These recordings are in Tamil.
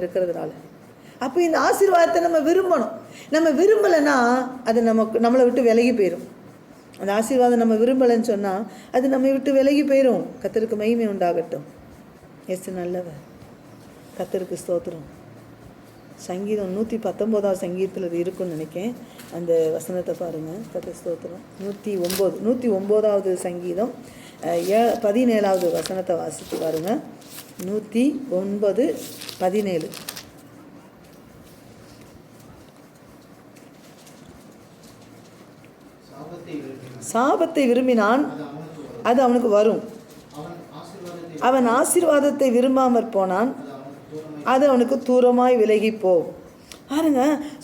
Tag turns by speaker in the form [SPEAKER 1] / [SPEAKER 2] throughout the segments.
[SPEAKER 1] இருக்கிறதுனால. அப்போ இந்த ஆசீர்வாதத்தை நம்ம விரும்பணும். நம்ம விரும்பலைன்னா அது நமக்கு நம்மளை விட்டு விலகி போயிடும் அந்த ஆசீர்வாதம் நம்ம விரும்பலைன்னு சொன்னால் அது நம்மை விட்டு விலகி போயிடும் கத்தருக்கு மகிமை உண்டாகட்டும். எஸ் நல்லவர். கத்தருக்கு ஸ்தோத்திரம். சங்கீதம் நூற்றி பத்தொம்போதாவது சங்கீதத்தில் அது இருக்குன்னு நினைக்கேன். அந்த வசனத்தை பாருங்கள் கத்த ஸ்தோத்திரம். நூற்றி ஒம்பது நூற்றி ஒம்போதாவது சங்கீதம். ஏ பதினேழாவது வசனத்தை வாசித்து பாருங்கள் நூற்றி ஒன்பது பதினேழு.
[SPEAKER 2] சாபத்தை விரும்பினான். அது அவனுக்கு வரும். அவன் ஆசீர்வாதத்தை
[SPEAKER 1] விரும்பாமற் போனான்.
[SPEAKER 2] அது அவனுக்கு தூரமாய்
[SPEAKER 1] விலகி போ பாருங்க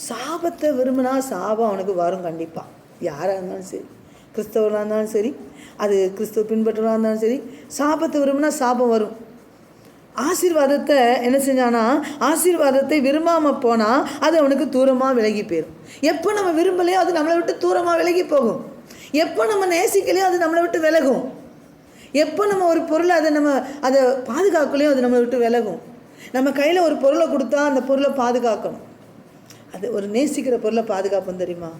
[SPEAKER 1] சாபத்தை விரும்பினா சாபம் அவனுக்கு வரும் கண்டிப்பாக யாராக இருந்தாலும் சரி கிறிஸ்தவராக இருந்தாலும் சரி அது கிறிஸ்துவ பின்பற்றவராக இருந்தாலும் சரி சாபத்தை விரும்பினா சாபம் வரும். ஆசீர்வாதத்தை என்ன செஞ்சானா? ஆசீர்வாதத்தை விரும்பாமல் போனால் அது அவனுக்கு தூரமாக விலகி போயிடும் எப்போ நம்ம விரும்பலையோ அது நம்மளை விட்டு தூரமாக விலகி போகும். எப்போ நம்ம நேசிக்கலையோ அது நம்மளை விட்டு விலகும். எப்போ நம்ம ஒரு பொருளை அதை நம்ம அதை பாதுகாக்கலையோ அது நம்மளை விட்டு விலகும். நம்ம கையில் ஒரு பொருளை கொடுத்தா அந்த பொருளை பாதுகாக்கணும். அது ஒரு நேசிக்கிற பொருளை பாதுகாப்போம் தெரியுமா?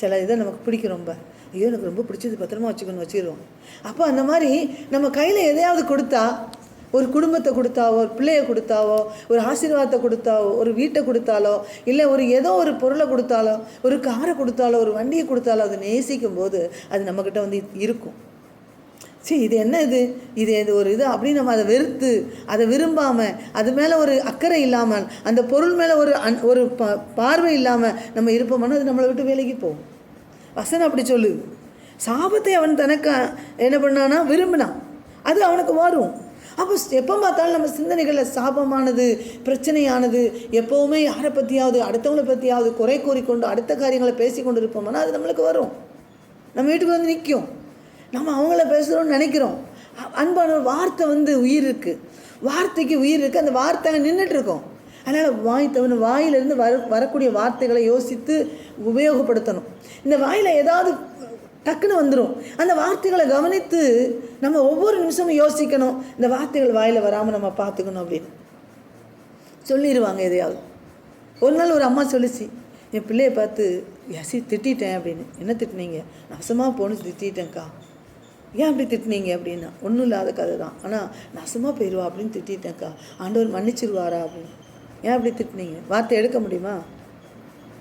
[SPEAKER 1] சில இதை நமக்கு பிடிக்கும் ரொம்ப. ஐயோ எனக்கு ரொம்ப பிடிச்சது பத்திரமா வச்சுக்கணும் வச்சிருவோம். அப்போ அந்த மாதிரி நம்ம கையில் எதையாவது கொடுத்தா ஒரு குடும்பத்தை கொடுத்தாவோ ஒரு பிள்ளைய கொடுத்தாவோ ஒரு ஆசீர்வாதத்தை கொடுத்தாவோ ஒரு வீட்டை கொடுத்தாலோ இல்லை ஒரு ஏதோ ஒரு பொருளை கொடுத்தாலோ ஒரு காரை கொடுத்தாலோ ஒரு வண்டியை கொடுத்தாலோ அதை நேசிக்கும் போது அது நம்மக்கிட்ட வந்து இருக்கும். சரி இது என்ன இது? இது இது ஒரு இது அப்படின்னு நம்ம அதை வெறுத்து அதை விரும்பாமல் அது மேலே ஒரு அக்கறை இல்லாமல் அந்த பொருள் மேலே ஒரு அன் ஒரு ப பார்வை இல்லாமல் நம்ம இருப்போம்னா அது நம்மளை விட்டு வேலைக்கு போகும். வசனம் அப்படி சொல்லுது. சாபத்தை அவன் தனக்கு என்ன பண்ணானா விரும்பினான். அது அவனுக்கு வரும் அப்போ எப்போ பார்த்தாலும் நம்ம சிந்தனைகளில் சாபமானது பிரச்சனையானது எப்போவுமே யாரை பற்றியாவது அடுத்தவங்களை பற்றியாவது குறை கூறிக்கொண்டு அடுத்த காரியங்களை பேசி கொண்டு இருப்போம்னா அது நம்மளுக்கு வரும். நம்ம வீட்டுக்கு வந்து நிற்கும் நம்ம அவங்கள பேசுகிறோம்னு நினைக்கிறோம். அன்பான வார்த்தை வந்து உயிர் இருக்குது வார்த்தைக்கு உயிர் இருக்குது அந்த வார்த்தை நின்றுட்டு இருக்கோம் அதனால் வாய் தவிர வாயிலிருந்து வர வரக்கூடிய வார்த்தைகளை யோசித்து உபயோகப்படுத்தணும். இந்த வாயில் ஏதாவது டக்குன்னு வந்துடும் அந்த வார்த்தைகளை கவனித்து நம்ம ஒவ்வொரு நிமிஷமும் யோசிக்கணும். இந்த வார்த்தைகள் வாயில் வராமல் நம்ம பார்த்துக்கணும் அப்படின்னு. சொல்லிடுவாங்க எதையாவது. ஒரு நாள் ஒரு அம்மா சொல்லிச்சு என் பிள்ளையை பார்த்து எசி திட்டிட்டேன் அப்படின்னு. என்ன திட்டினீங்க? நசமாக போன்னு திட்டிட்டேன்க்கா. ஏன் அப்படி திட்டினீங்க? அப்படின்னா ஒன்றும் இல்லாத கதை தான். ஆனால் நசமாக போயிடுவா அப்படின்னு திட்டிட்டேன்க்கா. ஆண்டவர் மன்னிச்சிருவாரா? அப்படின்னு. ஏன் அப்படி திட்டினீங்க? வார்த்தை எடுக்க முடியுமா?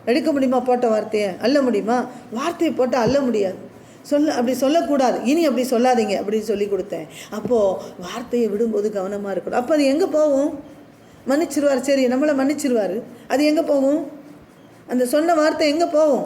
[SPEAKER 1] எடுக்க முடியுமா? போட்ட வார்த்தையை அள்ள முடியுமா? வார்த்தையை போட்டால் அள்ள முடியாது. சொல்ல அப்படி சொல்லக்கூடாது. இனி அப்படி சொல்லாதீங்க அப்படின்னு சொல்லி கொடுத்தேன். அப்போது வார்த்தையை விடும்போது கவனமாக இருக்கணும். அப்போ அது எங்கே போகும்? மன்னிச்சிருவார். சரி நம்மளை மன்னிச்சிருவார். அது எங்கே போகும்? அந்த சொன்ன வார்த்தை எங்கே போகும்?